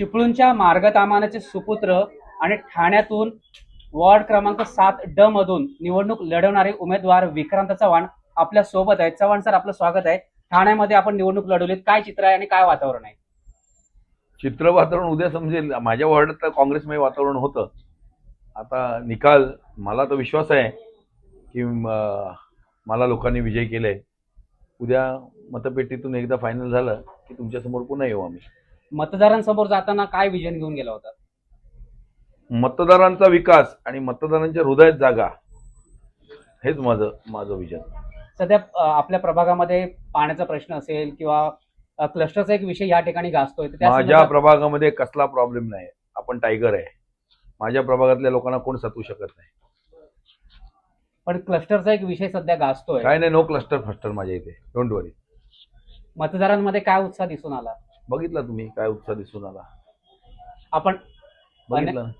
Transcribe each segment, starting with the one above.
चिपळूणच्या मार्गतामानाचे सुपुत्र आणि ठाण्यातून वॉर्ड क्रमांक सात ड मधून निवडणूक लढवणारे उमेदवार विक्रांत चव्हाण आपल्यासोबत आहेत. चव्हाण सर आपलं स्वागत आहे. ठाण्यामध्ये आपण निवडणूक लढवलीत. काय चित्र आहे आणि काय वातावरण आहे? चित्र वातावरण उद्या समजेल. माझ्या वॉर्डात तर काँग्रेसमय वातावरण होतं. आता निकाल मला तर विश्वास आहे की मला लोकांनी विजय केलाय. उद्या मतपेटीतून एकदा फायनल झालं की तुमच्यासमोर पुन्हा येऊ आम्ही. मतदारांसमोर जाताना काय विजन घेऊन गेला होता? मतदारांचा विकास आणि मतदारांच्या हृदयात जागा हेच माझं माझं विजन सध्या अ, आपल्या प्रभागामध्ये पाण्याचा प्रश्न असेल किंवा अ, क्लस्टरचा एक विषय या ठिकाणी गाजतोय तर त्या माझ्या संदर्भात- प्रभागामध्ये कसला प्रॉब्लेम नाही. आपण टायगर आहे. माझ्या प्रभागातल्या लोकांना कोण सतू शकत नाही. पण क्लस्टरचा एक विषय सध्या गाजतोय. काय नाही नो क्लस्टर फस्टर माझ्या इथे. डोंट वरी मतदारांमध्ये काय उत्साह दिसून आला? बघितला तुम्ही काय उत्साह दिसून आला? आपण बघितलं ना?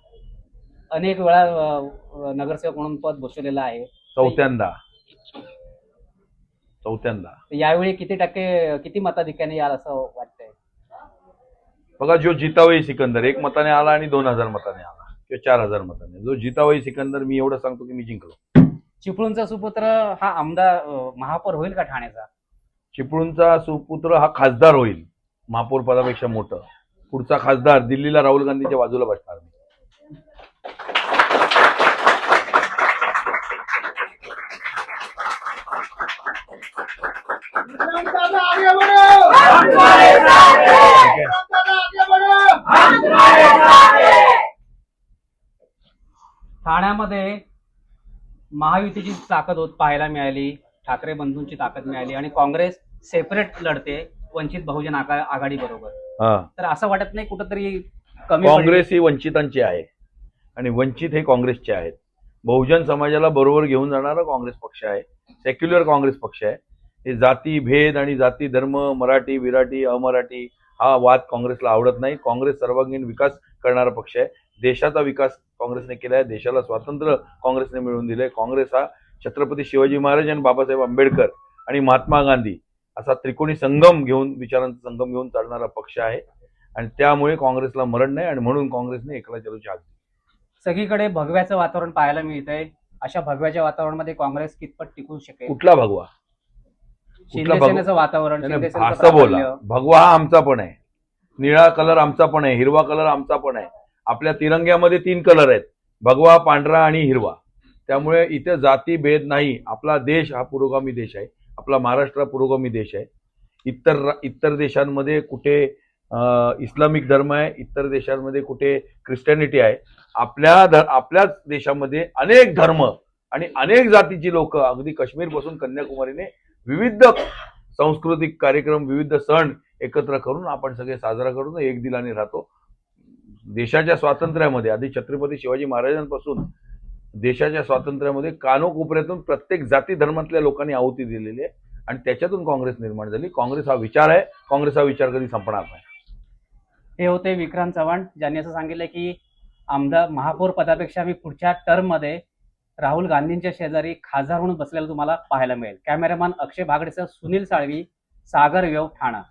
अनेक वेळा अ, नगरसेवक म्हणून पद भूषवलेलं आहे. चौथ्यांदा. चौथ्यांदा. तर यावेळी किती टक्के किती मताधिक्याने याल असं वाटतंय? बघा जो जितावई सिकंदर एक मताने आला आणि दोन हजार मताने आला किंवा चार हजार मताने. जो जितावई सिकंदर मी एवढं सांगतो की मी जिंकलो. चिपळूणचा सुपुत्र हा आमदार अ, महापौर होईल का ठाण्याचा? चिपळूणचा सुपुत्र हा खासदार होईल. महापौर पदापेक्षा मोठं. पुढचा खासदार दिल्लीला राहुल गांधीच्या बाजूला बसणार मी ठाण्यामध्ये महायुतीची ताकद होत पाहायला मिळाली ठाकरे बंधूंची ताकद मिळाली आणि काँग्रेस सेपरेट लढते वंचित बहुजन आघा- आघाडी बरोबर. हा. तर असं वाटत नाही कुठंतरी कमी? काँग्रेस ही वंचितांची आहे. आणि वंचित हे काँग्रेसचे आहेत. बहुजन समाजाला बरोबर घेऊन जाणारा काँग्रेस पक्ष आहे. सेक्युलर काँग्रेस पक्ष आहे. हे जाती भेद आणि जाती धर्म मराठी विराठी अमराठी हा वाद काँग्रेसला आवडत नाही. काँग्रेस सर्वांगीण विकास करणारा पक्ष आहे. देशाचा विकास काँग्रेसने केला आहे. देशाला स्वातंत्र्य काँग्रेसने मिळवून दिलंय. काँग्रेस हा छत्रपती शिवाजी महाराज आणि बाबासाहेब आंबेडकर आणि महात्मा गांधी असा त्रिकोणी संगम घेऊन विचारांचा संगम घेऊन चालणारा पक्ष आहे. आणि त्यामुळे काँग्रेसला मरण नाही आणि म्हणून काँग्रेसने एकला चलोची दिली. सगळीकडे भगव्याचं वातावरण पाहायला मिळतंय. अशा भगव्याच्या वातावरणामध्ये काँग्रेस कितपत टिकू शकेल? कुठला भगवा? वातावरण असं बोला. भगवा हा आमचा पण आहे. निळा कलर आमचा पण आहे. हिरवा कलर आमचा पण आहे. आपल्या तिरंग्यामध्ये तीन कलर आहेत. भगवा पांढरा आणि हिरवा. त्यामुळे इथे जाती भेद नाही. आपला देश हा पुरोगामी देश आहे. आपला महाराष्ट्र पुरोगामी देश आहे. इतर इतर देशांमध्ये कुठे इस्लामिक धर्म आहे इतर देशांमध्ये कुठे ख्रिस्टॅनिटी आहे आपल्या ध- आपल्याच देशामध्ये अनेक धर्म आणि अनेक जातीची लोक अगदी काश्मीरपासून कन्याकुमारीने विविध सांस्कृतिक कार्यक्रम विविध सण एकत्र करून आपण सगळे साजरा करून एक दिलाने राहतो. देशाच्या स्वातंत्र्यामध्ये आधी छत्रपती शिवाजी महाराजांपासून देशाच्या स्वातंत्र्यामध्ये कानोकोपऱ्यातून प्रत्येक जाती धर्मातल्या लोकांनी आहुती दिलेली आहे आणि त्याच्यातून काँग्रेस निर्माण झाली. काँग्रेस हा विचार आहे. काँग्रेस हा विचार कधी संपणार नाही. हे होते विक्रांत चव्हाण ज्यांनी असं सांगितलं की आमदार महापौर पदापेक्षा मी पुढच्या टर्ममध्ये राहुल गांधींच्या शेजारी खासदार म्हणून बसलेलं तुम्हाला पाहायला मिळेल. कॅमेरामॅन अक्षय भागडेसह सुनील साळवी सागर व्यव ठाणा.